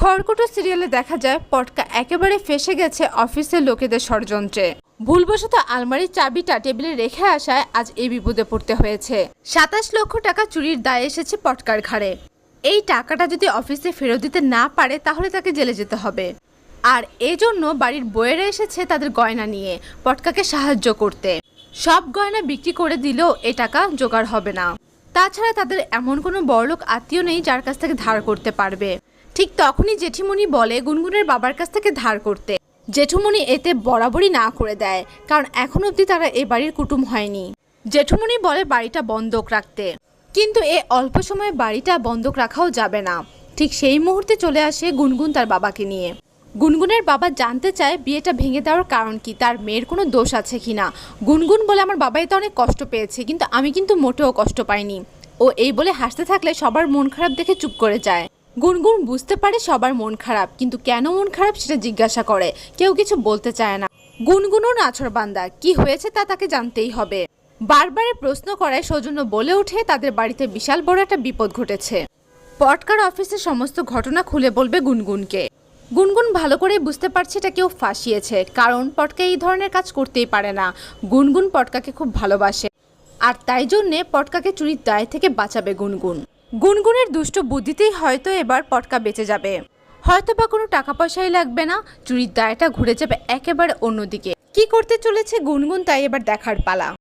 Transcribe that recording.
খড়কুটো সিরিয়ালে দেখা যায়, পটকা একেবারে ফেসে গেছে অফিসের লোকেদের ষড়যন্ত্রে। ভুলবশত আলমারির চাবিটা টেবিলে রেখে আসায় আজ এই বিপদে পড়তে হয়েছে। সাতাশ লক্ষ টাকা চুরির দায় এসেছে পটকার ঘাড়ে। এই টাকাটা যদি অফিসে ফেরত দিতে না পারে, তাহলে তাকে জেলে যেতে হবে। আর এজন্য বাড়ির বইয়েরা এসেছে তাদের গয়না নিয়ে, পটকাকে সাহায্য করতে। সব গয়না বিক্রি করে দিলেও এ টাকা জোগাড় হবে না। তাছাড়া তাদের এমন কোনো বড়লোক আত্মীয় নেই যার কাছ থেকে ধার করতে পারবে। ঠিক তখনই জেঠিমণি বলে গুনগুনের বাবার কাছ থেকে ধার করতে। জেঠুমণি এতে বরাবরই না করে দেয়, কারণ এখন অবধি তারা এ বাড়ির কুটুম হয়নি। জেঠুমণি বলে বাড়িটা বন্ধক রাখতে। কিন্তু এ অল্প সময়ে বাড়িটা বন্ধক রাখাও যাবে না। ঠিক সেই মুহূর্তে চলে আসে গুনগুন তার বাবাকে নিয়ে। গুনগুনের বাবা জানতে চায় বিয়েটা ভেঙে দেওয়ার কারণ কি, তার মেয়ের কোনো দোষ আছে কি না গুনগুন বলে, আমার বাবা এতে অনেক কষ্ট পেয়েছে, কিন্তু আমি কিন্তু মোটেও কষ্ট পাইনি। ও এই বলে হাসতে থাকলে সবার মন খারাপ দেখে চুপ করে যায়। গুনগুন বুঝতে পারে সবার মন খারাপ, কিন্তু কেন মন খারাপ সেটা জিজ্ঞাসা করে। কেউ কিছু বলতে চায় না। গুনগুনও নাছর বান্দা কি হয়েছে তা তাকে জানতেই হবে। বারবারে প্রশ্ন করায় সৌজন্য বলে ওঠে, তাদের বাড়িতে বিশাল বড় একটা বিপদ ঘটেছে। পটকার অফিসে সমস্ত ঘটনা খুলে বলবে গুনগুনকে। গুনগুন ভালো করে বুঝতে পারছে এটা কেউ ফাঁসিয়েছে, কারণ পটকা এই ধরনের কাজ করতেই পারে না। গুনগুন পটকাকে খুব ভালোবাসে, আর তাই জন্যে পটকাকে চুরির দায় থেকে বাঁচাবে গুনগুন। গুনগুনের দুষ্ট বুদ্ধিতেই হয়তো এবার পটকা বেঁচে যাবে। হয়তো বা কোনো টাকা পয়সাই লাগবে না, চুরির দায়টা ঘুরে যাবে একেবারে অন্যদিকে। কি করতে চলেছে গুনগুন তাই এবার দেখার পালা।